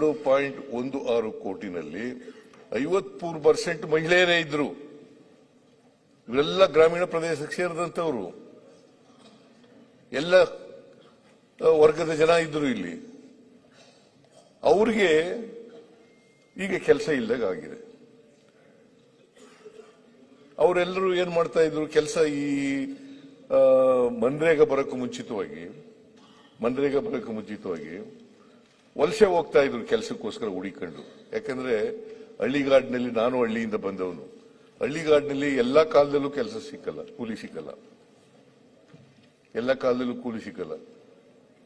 ಎರಡು ಪಾಯಿಂಟ್ ಒಂದು ಆರು ಕೋಟಿನಲ್ಲಿ ಐವತ್ಮೂರು ಪರ್ಸೆಂಟ್ ಮಹಿಳೆಯರೇ ಇದ್ರು. ಇವರೆಲ್ಲ ಗ್ರಾಮೀಣ ಪ್ರದೇಶಕ್ಕೆ ಸೇರಿದಂತವರು ಎಲ್ಲ ವರ್ಗದ ಜನ ಇದ್ರು ಇಲ್ಲಿ. ಅವ್ರಿಗೆ ಈಗ ಕೆಲಸ ಇಲ್ಲದಾಗಿದೆ ಅವರೆಲ್ಲರೂ ಏನ್ ಮಾಡ್ತಾ ಇದ್ರು? ಕೆಲಸ ಈ ಮನ್ರೇಗಾ ಬರಕ್ಕೂ ಮುಂಚಿತವಾಗಿ, ಮನ್ರೇಗಾ ಬರಕ್ಕೂ ಮುಂಚಿತವಾಗಿ ವಲಸೆ ಹೋಗ್ತಾ ಇದ್ರು ಕೆಲಸಕ್ಕೋಸ್ಕರ ಹುಡಿಕೊಂಡು ಯಾಕಂದ್ರೆ ಹಳ್ಳಿಗಾಡಿನಲ್ಲಿ ನಾನು ಹಳ್ಳಿಯಿಂದ ಬಂದವನು. ಹಳ್ಳಿಗಾಡಿನಲ್ಲಿ ಎಲ್ಲಾ ಕಾಲದಲ್ಲೂ ಕೆಲಸ ಸಿಕ್ಕಲ್ಲ, ಕೂಲಿ ಸಿಕ್ಕಲ್ಲ. ಎಲ್ಲ ಕಾಲದಲ್ಲೂ ಕೂಲಿ ಸಿಕ್ಕಲ್ಲ.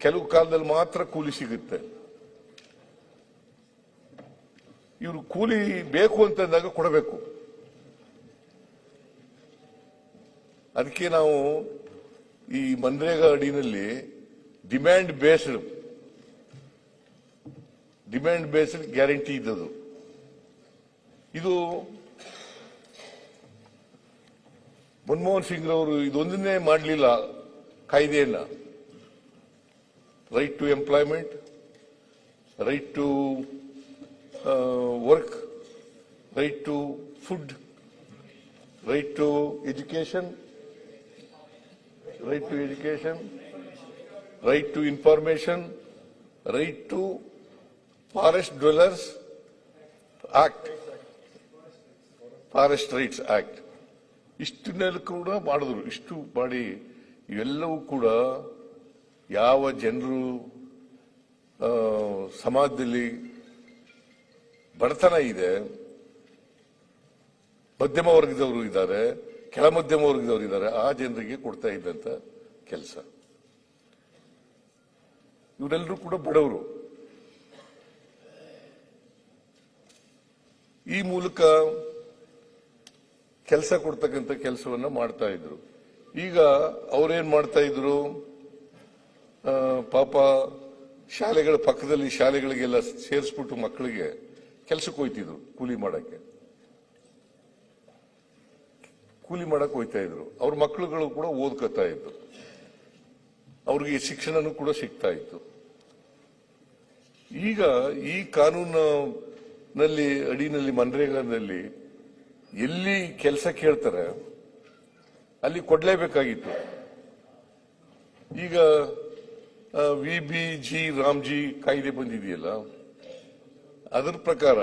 ಕೆಲವು ಕಾಲದಲ್ಲಿ ಮಾತ್ರ ಕೂಲಿ ಸಿಗುತ್ತೆ. ಇವರು ಕೂಲಿ ಬೇಕು ಅಂತಂದಾಗ ಕೊಡಬೇಕು. ಅದಕ್ಕೆ ನಾವು ಈ MNREGA ಅಡಿನಲ್ಲಿ demand based demand based guarantee ಇದ್ದದು ಇದು ಮನಮೋಹನ್ ಸಿಂಗ್ ಅವರು ಇದೊಂದನ್ನೇ ಮಾಡಲಿಲ್ಲ ಕಾಯ್ದೆಯನ್ನ. Right to employment right to work right to food right to education right to education right to information right to forest dwellers act forest rights act ಇಷ್ಟನ್ನೆಲ್ಲ ಕೂಡ ಮಾಡಿದ್ರು. ಇಷ್ಟು ಮಾಡಿ ಇವೆಲ್ಲವೂ ಕೂಡ ಯಾವ ಜನರು ಸಮಾಜದಲ್ಲಿ ಬಡತನ ಇದೆ, ಮಧ್ಯಮ ವರ್ಗದವರು ಇದ್ದಾರೆ, ಕೆಳ ಮಧ್ಯಮ ವರ್ಗದವರು ಇದ್ದಾರೆ, ಆ ಜನರಿಗೆ ಕೊಡ್ತಾ ಇದ್ದಂತ ಕೆಲಸ. ಇವರೆಲ್ಲರೂ ಕೂಡ ಬಡವರು. ಈ ಮೂಲಕ ಕೆಲಸ ಕೊಡ್ತಕ್ಕಂಥ ಕೆಲಸವನ್ನ ಮಾಡ್ತಾ ಇದ್ರು. ಈಗ ಅವ್ರೇನ್ ಮಾಡ್ತಾ ಇದ್ರು? ಪಾಪ ಶಾಲೆಗಳ ಪಕ್ಕದಲ್ಲಿ ಶಾಲೆಗಳಿಗೆಲ್ಲ ಸೇರಿಸ್ಬಿಟ್ಟು ಮಕ್ಕಳಿಗೆ ಕೆಲಸಕ್ಕೆ ಹೋಯ್ತಿದ್ರು, ಕೂಲಿ ಮಾಡಕ್ಕೆ. ಕೂಲಿ ಮಾಡಕ್ ಹೋಯ್ತಾ ಇದ್ರು. ಅವ್ರ ಮಕ್ಕಳುಗಳು ಕೂಡ ಓದ್ಕೋತಾ ಇದ್ರು. ಅವ್ರಿಗೆ ಶಿಕ್ಷಣನೂ ಕೂಡ ಸಿಗ್ತಾ ಇತ್ತು. ಈಗ ಈ ಕಾನೂನಿನಲ್ಲಿ ಅಡಿನಲ್ಲಿ ಮನ್ರೇಗಾದಲ್ಲಿ ಎಲ್ಲಿ ಕೆಲಸ ಕೇಳ್ತಾರೆ, ಅಲ್ಲಿ ಕೊಡ್ಲೇಬೇಕಾಗಿತ್ತು. ಈಗ ವಿ ಬಿ ಜಿ ರಾಮ್ಜಿ ಕಾಯ್ದೆ ಬಂದಿದೆಯಲ್ಲ, ಅದರ ಪ್ರಕಾರ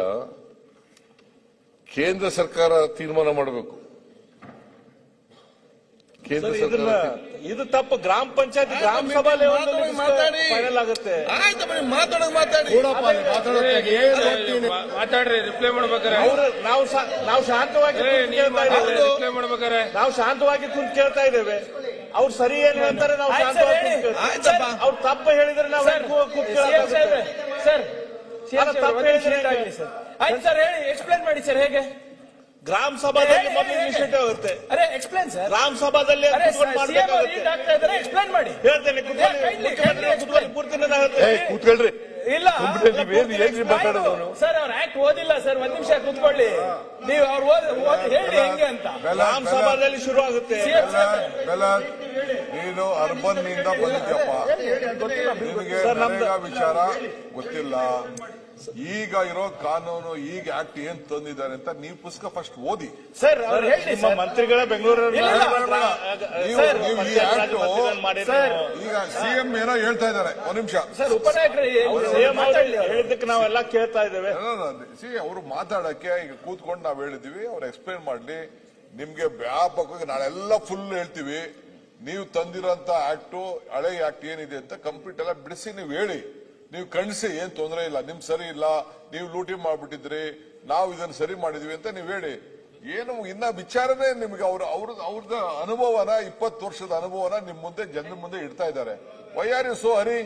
ಕೇಂದ್ರ ಸರ್ಕಾರ ತೀರ್ಮಾನ ಮಾಡಬೇಕು. ಕೇಂದ್ರ ಸರ್, ಸರ್ಕಾರ ಇದು ತಪ್ಪು. ಗ್ರಾಮ ಪಂಚಾಯತ್ ಗ್ರಾಮ ಸಭಾ ಲೆವೆಲ್ ಮಾತಾಡಿ. ಫೈನಲ್ ಆಗುತ್ತೆ. ಆಯ್ತು ಬನ್ನಿ ಮಾತಾಡೋದು ಮಾತಾಡಿ. ಮಾತಾಡ್ರಿ ರಿಪ್ಲೈ ಮಾಡ್ಬೇಕಾರೆ ಅವ್ರು ನಾವು ಶಾ- ನಾವು ಶಾಂತವಾಗಿ ಏ, ಕೇಳ್ತಾ ಇದ್ದೇವೆ. ರಿಪ್ಲೈ ಮಾಡ್ಬೇಕಾರೆ ನಾವು ಶಾಂತವಾಗಿ ಕುಂತ್ ಕೇಳ್ತಾ ಇದ್ದೇವೆ. ಅವ್ರು ಸರಿ ಏನು ಹೇಳ್ತಾರೆ ನಾವು ಆಯ್ತು ಸರ್, ಶಾಂತವಾಗಿ ಹೇಳಿ. ಕುಂತು ಆಯ್ತಪ್ಪ. ಕೇಳ್ತೇವೆ. ಅವ್ರು ತಪ್ಪು ಹೇಳಿದ್ರೆ ನಾವು ಸರ್ ಕೂತ್ CM ಕೇಳಕ್ಕಾಗುತ್ತೆ. ಸಾಹೇಬ್ರೆ, ಸರ್. CM ಸಾಹೇಬ್ರೆ, ತಪ್ಪು ಒಂದ್ ನಿಮಿಷ ಸರ್. ಆಯ್ತು ಸರ್ ಹೇಳಿ ಎಕ್ಸ್ಪ್ಲೇನ್ ಮಾಡಿ ಸರ್ ಹೇಗೆ? ಗ್ರಾಮ ಸಭಾದಲ್ಲಿ ಮೊದಲು ಇನಿಷಿಯೇಟಿವ್ ಆಗುತ್ತೆ. ಅರೆ ಎಕ್ಸ್ಪ್ಲೇನ್ ಸರ್ ಗ್ರಾಮ ಸಭಾದಲ್ಲಿ ಅರೆ ಕೂತ್ಕೊಂಡು ಸಿಎಂ ಮಾಡ್ಬೇಕಾಗುತ್ತೆ. ಎಕ್ಸ್ಪ್ಲೇನ್ ಮಾಡಿ. ಹೇಳ್ತೇನೆ ಕೂತ್ಕೊಳ್ಳಿ. ಮುಖ್ಯಮಂತ್ರಿ ಕೂತ್ಕೊಳ್ಳಿ, explain. ಪೂರ್ತಿ ದಿನ ಆಗುತ್ತೆ. ಏ ಕೂತ್ಕೊಳ್ರಿ. ಇಲ್ಲ ಸರ್ ಅವ್ರ? ಆಕ್ಟ್ ಓದಿಲ್ಲ ಸರ್ ಒಂದ್ ನಿಮಿಷ ಕೂತ್ಕೊಳ್ಳಿ. ನೀವು ಅವ್ರು ಓದಿ ಓದಿ ಹೇಳಿ ಹೆಂಗೆ ಅಂತ. ಗ್ರಾಮ ಸಭಾದಲ್ಲಿ ಶುರು ಆಗುತ್ತೆ. ನೀನು ಅರ್ಬನ್ನಿಂದ ಬಂದಿದ್ಯಪ್ಪ ನಿನಗೆ ಸರ್, ನಮ್ದು- ವಿಚಾರ ಗೊತ್ತಿಲ್ಲ. ಈಗ ಇರೋ ಕಾನೂನು ಈಗ ಆಕ್ಟ್ ಏನ್ ತಂದಿದ್ದಾರೆ ಅಂತ ನೀವು ಪುಸ್ತಕ ಫಸ್ಟ್ ಓದಿ. ಸರ್ ಅವ್ರು ಹೇಳಿ ನಿಮ್ಮ ಮಂತ್ರಿಗಳೇ ಮಂತ್ರಿಗಳ ಬೆಂಗಳೂರಲ್ಲಿ ಇಲ್ಲ, ಇಲ್ಲ, ನೀವು- ಸರ್, ನೀವು ಈ ಆಕ್ಟ್ ಮಂತ್ರಿಗಳನ್ನ ಮಾಡಿದ್ರು. ಈಗ ಸಿಎಂ ಏನೋ ಹೇಳ್ತಾ ಇದ್ದಾರೆ. ಒಂದ್ ನಿಮಿಷ. ಸರ್ ಉಪನಾಯಕರು CM ಅವ್ರು ಮಾತಾಡ್ಲಿ ಅವ್ರು. ಹೇಳಿದ್ದಕ್ಕೆ ನಾವೆಲ್ಲ ಕೇಳ್ತಾ ಇದ್ದೇವೆ. ಸಿ ಅವರು ಮಾತಾಡಕ್ಕೆ ಈಗ ಕೂತ್ಕೊಂಡು ನಾವ್ ಹೇಳಿದೀವಿ ಅವ್ರು ಎಕ್ಸ್ಪ್ಲೇನ್ ಮಾಡ್ಲಿ. ನಿಮ್ಗೆ ವ್ಯಾಪಕವಾಗಿ ನಾಳೆಲ್ಲ ಫುಲ್ ಹೇಳ್ತೀವಿ. ನೀವು ತಂದಿರೋಂತ ಆಕ್ಟ್ ಹಳೆ ಆಕ್ಟ್ ಏನಿದೆ ಅಂತ ಕಂಪ್ಲೀಟ್ ಎಲ್ಲ ಬಿಡಿಸಿ ನೀವು ಹೇಳಿ. ನೀವು ಕಣಿಸಿ ಏನ್ ತೊಂದರೆ ಇಲ್ಲ ನಿಮ್ ಸರಿ ಇಲ್ಲ ನೀವು ಲೂಟಿ ಮಾಡ್ಬಿಟ್ಟಿದ್ರಿ ನಾವು ಇದನ್ನ ಸರಿ ಮಾಡಿದ್ವಿ ಅಂತ ನೀವು ಹೇಳಿ. ಏನು ಇನ್ನ ವಿಚಾರನೇ ನಿಮ್ಗೆ ಅವ್ರ ಅವ್ರ ಅವ್ರದ ಅನುಭವನ ಇಪ್ಪತ್ತು ವರ್ಷದ ಅನುಭವನ ನಿಮ್ ಮುಂದೆ ಜನರ ಮುಂದೆ ಇಡ್ತಾ ಇದ್ದಾರೆ. Why are you so hurry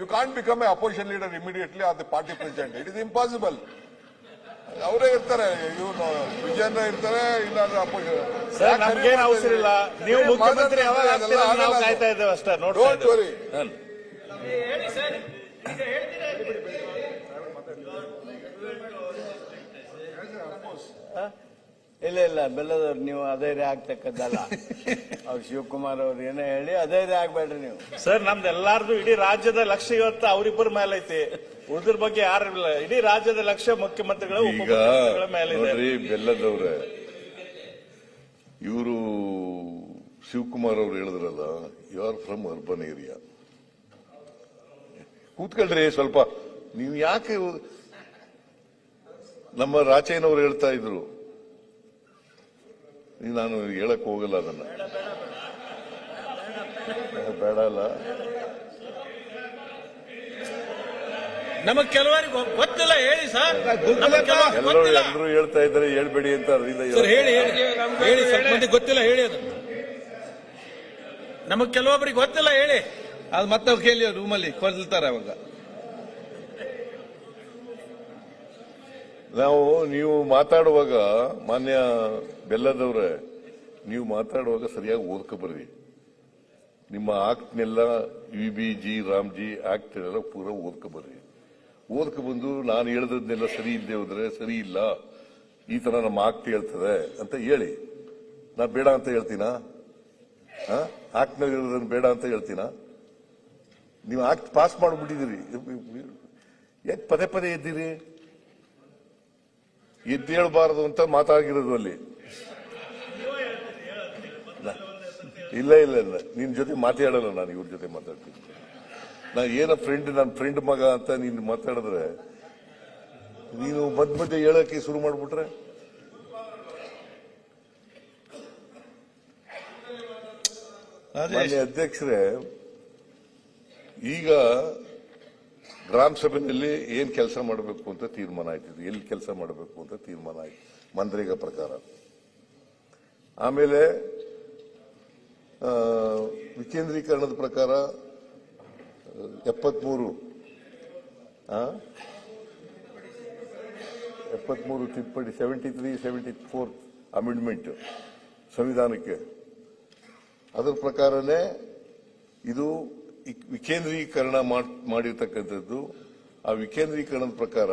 you can't become a opposition leader immediately or the party president it is impossible ಅವರೇ ಇರ್ತಾರೆ ಇವನು ವಿಜಯೇಂದ್ರ ಇರ್ತಾರೆ ಇಲ್ಲಾಂದ್ರೆ ಅಪೋಸಿಷನ್ ಸರ್ ನಮ್ಗೇನು ಅವಸರ ಇಲ್ಲ. ನೀವು ಮುಖ್ಯಮಂತ್ರಿ ಯಾವಾಗ ಆಗ್ತೀರಾ ನಾವು ಕಾಯ್ತಾ ಇದ್ದೇವೆ ಅಷ್ಟೇ ನೋಡ್ತಾ ಇಲ್ಲ ಇಲ್ಲ ಬೆಲ್ಲದವ್ರು ನೀವು ಅಧೈರ್ಯ ಆಗ್ತಕ್ಕದ್ದಲ್ಲ. ಅವ್ರು ಶಿವಕುಮಾರ್ ಅವ್ರು ಏನೇ ಹೇಳಿ ಅಧೈರ್ಯ ಆಗ್ಬೇಡ್ರಿ ನೀವು. ಸರ್ ನಮ್ದು ಎಲ್ಲಾರ್ದು ಇಡೀ ರಾಜ್ಯದ ಲಕ್ಷ್ಯ ಇವತ್ತು ಅವರಿಬ್ಬರ ಮೇಲೆ ಐತಿ ಉಳಿದ್ರ ಬಗ್ಗೆ ಯಾರು ಇಲ್ಲ. ಇಡೀ ರಾಜ್ಯದ ಲಕ್ಷ್ಯ ಮುಖ್ಯಮಂತ್ರಿಗಳ ಈಗ ಉಪಮುಖ್ಯಮಂತ್ರಿಗಳ ಮೇಲೆ ಇದೆ ನೋಡ್ರಿ ಬೆಲ್ಲದವ್ರೆ ಇವರು ಶಿವಕುಮಾರ್ ಅವ್ರು ಹೇಳಿದ್ರಲ್ಲ you are from urban area ಕೂತ್ಕೊಳ್ರಿ ಸ್ವಲ್ಪ. ನೀವು ಯಾಕೆ ನಮ್ಮ ರಾಚೇನವ್ರು ಹೇಳ್ತಾ ಇದ್ರು. ನಾನು ಹೇಳಕ್ ಹೋಗಲ್ಲ ಅದನ್ನ. ಬೇಡ ಅಲ್ಲ. ನಮಗ್ ಕೆಲವರಿಗೆ ಗೊತ್ತಿಲ್ಲ ಹೇಳಿ ಸರ್. ಎಲ್ಲರೂ ಎಲ್ಲರೂ ಹೇಳ್ತಾ ಇದ್ದಾರೆ ಹೇಳ್ಬೇಡಿ ಅಂತ ಅದರಿಂದ ಹೇಳಿ ಹೇಳಿ. ಹೇಳಿ ಸ್ವಲ್ಪ ಮಂದಿ ಗೊತ್ತಿಲ್ಲ ಹೇಳಿ ಅದು ನಮಗ್ ಕೆಲವೊಬ್ಬರಿಗೆ ಗೊತ್ತಿಲ್ಲ ಹೇಳಿ. ಅದು ಮತ್ತೆ ಕೇಳಿ ರೂಮಲ್ಲಿ ಕೊಲ್ತಾರೆ ಅವಾಗ. ನಾವು, ನೀವು ಮಾತಾಡುವಾಗ, ಮಾನ್ಯ ಬೆಲ್ಲದವ್ರೆ, ನೀವು ಮಾತಾಡುವಾಗ ಸರಿಯಾಗಿ ಓದ್ಕೊಬರ್ರಿ. ನಿಮ್ಮ ಆಕ್ಟ್ನೆಲ್ಲ V B G RAM G ಆಕ್ಟ್ನೆಲ್ಲ ಪೂರ ಓದ್ಕೊ ಬರ್ರಿ ಓದ್ಕೊ ಬಂದು ನಾನು ಹೇಳ್ದದ್ನೆಲ್ಲ ಸರಿ ಇಲ್ಲದೆ ಹೋದ್ರೆ ಸರಿ ಇಲ್ಲ, ಈ ತರ ನಮ್ಮ ಆಕ್ಟ್ ಹೇಳ್ತದೆ ಅಂತ ಹೇಳಿ. ನಾ ಬೇಡ ಅಂತ ಹೇಳ್ತೀನಾ? ಆಕ್ಟ್ನಲ್ಲಿ ಇರೋದನ್ನ ಬೇಡ ಅಂತ ಹೇಳ್ತೀನಾ? ನೀವು ಆಕ್ಟ್ ಪಾಸ್ ಮಾಡಿಬಿಟ್ಟಿದ್ದೀರಿ. ಯಾಕೆ ಪದೇ ಪದೇ ಎದ್ದೀರಿ? ಎದ್ದೇಳಬಾರದು ಅಂತ ಮಾತಾಗಿರೋದು ಅಲ್ಲಿ. ಇಲ್ಲ ಇಲ್ಲ ಇಲ್ಲ ನಿನ್ನ ಜೊತೆ ಮಾತಾಡಲ್ಲ ನಾನು ಇವ್ರ ಜೊತೆ ಮಾತಾಡ್ತೀನಿ. ನಾ ಏನ ಫ್ರೆಂಡ್ ನನ್ನ ಫ್ರೆಂಡ್ ಮಗ ಅಂತ ನೀನು ಮಾತಾಡಿದ್ರೆ ನೀನು ಮಧ್ಯ ಮಧ್ಯೆ ಹೇಳಕ್ಕೆ ಶುರು ಮಾಡ್ಬಿಟ್ರೆ? ಅಧ್ಯಕ್ಷರೇ ಈಗ ಗ್ರಾಮ ಸಭೆಯಲ್ಲಿ ಏನ್ ಕೆಲಸ ಮಾಡಬೇಕು ಅಂತ ತೀರ್ಮಾನ ಆಯ್ತಿದೆ ಎಲ್ಲಿ ಕೆಲಸ ಮಾಡಬೇಕು ಅಂತ ತೀರ್ಮಾನ ಆಯ್ತು? ಮಂತ್ರಿಗಳ ಪ್ರಕಾರ. ಆಮೇಲೆ ವಿಕೇಂದ್ರೀಕರಣದ ಪ್ರಕಾರ, ಎಪ್ಪತ್ಮೂರು ಎಪ್ಪತ್ಮೂರು ತಿದ್ದುಪಡಿ seventy three seventy four amendment ಸಂವಿಧಾನಕ್ಕೆ. ಅದರ ಪ್ರಕಾರನೇ ಇದು ವಿಕೇಂದ್ರೀಕರಣ ಮಾಡ್- ಮಾಡಿರ್ತಕ್ಕಂಥದ್ದು, ಆ ವಿಕೇಂದ್ರೀಕರಣದ ಪ್ರಕಾರ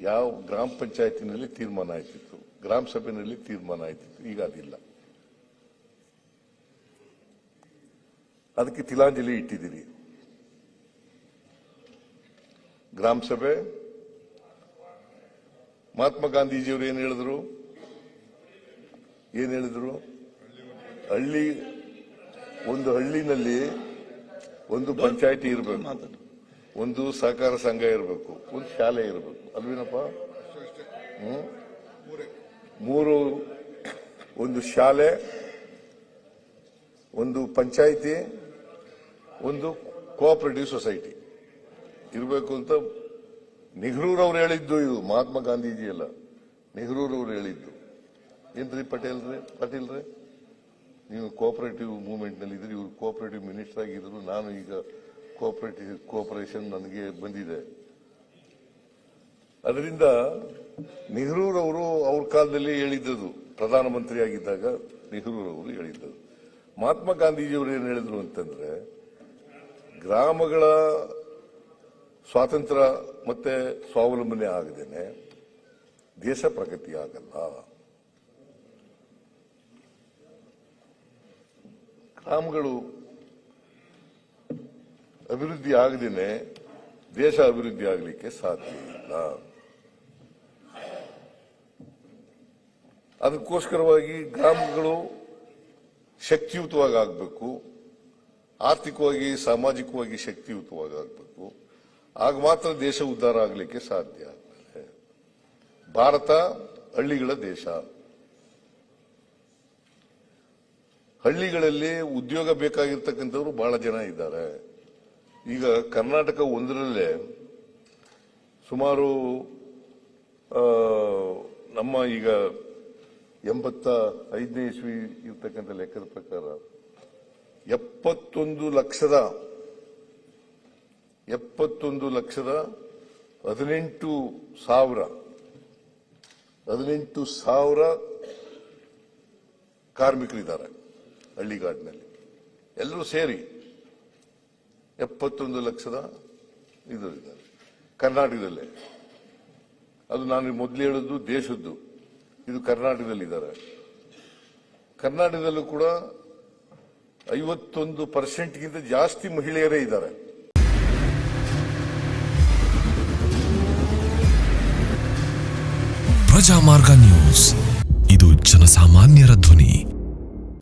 ಯಾವ ಗ್ರಾಮ ಪಂಚಾಯತಿನಲ್ಲಿ ತೀರ್ಮಾನ ಆಯ್ತಿತ್ತು. ಗ್ರಾಮ ಸಭೆಯಲ್ಲಿ ತೀರ್ಮಾನ ಆಯ್ತಿತ್ತು. ಈಗ ಅದಿಲ್ಲ. ಅದಕ್ಕೆ ತಿಲಾಂಜಲಿ ಇಟ್ಟಿದ್ದೀರಿ. ಗ್ರಾಮ ಸಭೆ, ಮಹಾತ್ಮ ಗಾಂಧೀಜಿಯವರು ಏನು ಹೇಳಿದ್ರು? ಏನು ಹೇಳಿದ್ರು? ಹಳ್ಳಿ, ಒಂದು ಹಳ್ಳಿನಲ್ಲಿ ಒಂದು ಪಂಚಾಯತಿ ಇರಬೇಕು. ಒಂದು ಸಹಕಾರ ಸಂಘ ಇರಬೇಕು. ಒಂದು ಶಾಲೆ ಇರಬೇಕು. ಅಲ್ವೇನಪ್ಪ? ಮೂರು ಒಂದು ಶಾಲೆ ಒಂದು ಪಂಚಾಯಿತಿ ಒಂದು ಕೋಆಪರೇಟಿವ್ ಸೊಸೈಟಿ. ಇರಬೇಕು ಅಂತ ನೆಹರೂರವ್ರು ಹೇಳಿದ್ದು ಇದು ಮಹಾತ್ಮ ಗಾಂಧೀಜಿ ಅಲ್ಲ ನೆಹರೂರವ್ರು ಹೇಳಿದ್ದು. ಏನ್ರಿ ಪಟೇಲ್ ರೀ ಪಾಟೀಲ್ ರೀ ನೀವು ಕೋಆಪರೇಟಿವ್ ಮೂವ್ಮೆಂಟ್ನಲ್ಲಿ ಇದ್ರೆ, ಇವರು ಕೋಆಪರೇಟಿವ್ ಮಿನಿಸ್ಟರ್ ಆಗಿದ್ರು, ನಾನು ಈಗ ಕೋಆಪರೇಟಿವ್ ಕೋಆಪರೇಷನ್ ನನಗೆ ಬಂದಿದೆ. ಅದರಿಂದ ನೆಹರೂರವರು ಅವ್ರ ಕಾಲದಲ್ಲಿ ಹೇಳಿದ್ದದು, ಪ್ರಧಾನಮಂತ್ರಿ ಆಗಿದ್ದಾಗ ನೆಹರೂರವರು ಹೇಳಿದ್ದರು ಮಹಾತ್ಮ ಗಾಂಧೀಜಿಯವರು ಏನು ಹೇಳಿದ್ರು ಅಂತಂದ್ರೆ, ಗ್ರಾಮಗಳ ಸ್ವಾತಂತ್ರ್ಯ ಮತ್ತೆ ಸ್ವಾವಲಂಬನೆ ಆಗದೇನೆ, ದೇಶ ಪ್ರಗತಿ ಆಗಲ್ಲ. ಗ್ರಾಮಗಳು ಅಭಿವೃದ್ಧಿ ಆಗದೇನೆ ದೇಶ ಅಭಿವೃದ್ಧಿ ಆಗಲಿಕ್ಕೆ ಸಾಧ್ಯ ಇಲ್ಲ. ಅದಕ್ಕೋಸ್ಕರವಾಗಿ ಗ್ರಾಮಗಳು ಶಕ್ತಿಯುತವಾಗಿ ಆಗಬೇಕು. ಆರ್ಥಿಕವಾಗಿ, ಸಾಮಾಜಿಕವಾಗಿ ಶಕ್ತಿಯುತವಾಗಿ ಆಗಬೇಕು. ಆಗ ಮಾತ್ರ ದೇಶ ಉದ್ಧಾರ ಆಗಲಿಕ್ಕೆ ಸಾಧ್ಯ ಆಗ್ತದೆ. ಭಾರತ ಹಳ್ಳಿಗಳ ದೇಶ. ಹಳ್ಳಿಗಳಲ್ಲಿ ಉದ್ಯೋಗ ಬೇಕಾಗಿರ್ತಕ್ಕಂಥವ್ರು ಬಹಳ ಜನ ಇದ್ದಾರೆ. ಈಗ ಕರ್ನಾಟಕ ಒಂದರಲ್ಲೇ ಸುಮಾರು ನಮ್ಮ ಈಗ ಎಂಬತ್ತ ಐದನೇ ಇಸ್ವಿ ಇರ್ತಕ್ಕಂಥ ಲೆಕ್ಕದ ಪ್ರಕಾರ ಎಪ್ಪತ್ತೊಂದು ಲಕ್ಷದ ಎಪ್ಪತ್ತೊಂದು ಲಕ್ಷದ ಹದಿನೆಂಟು ಸಾವಿರ ಹದಿನೆಂಟು ಸಾವಿರ ಕಾರ್ಮಿಕರಿದ್ದಾರೆ. ಹಳ್ಳಿಗಾಡಿನಲ್ಲಿ. ಎಲ್ಲರೂ ಸೇರಿ ಎಪ್ಪತ್ತೊಂದು ಲಕ್ಷದ ಇದು ಇದ್ದಾರೆ ಕರ್ನಾಟಕದಲ್ಲೇ. ಅದು ನಾನು ಮೊದಲು ಹೇಳಿದ್ದು, ದೇಶದ್ದು. ಇದು ಕರ್ನಾಟಕದಲ್ಲಿ ಇದ್ದಾರೆ ಕರ್ನಾಟಕದಲ್ಲೂ ಕೂಡ ಐವತ್ತೊಂದು ಪರ್ಸೆಂಟ್ಗಿಂತ ಜಾಸ್ತಿ ಮಹಿಳೆಯರೇ ಇದ್ದಾರೆ. ಪ್ರಜಾಮಾರ್ಗ ನ್ಯೂಸ್. ಇದು ಜನಸಾಮಾನ್ಯರ ಧ್ವನಿ.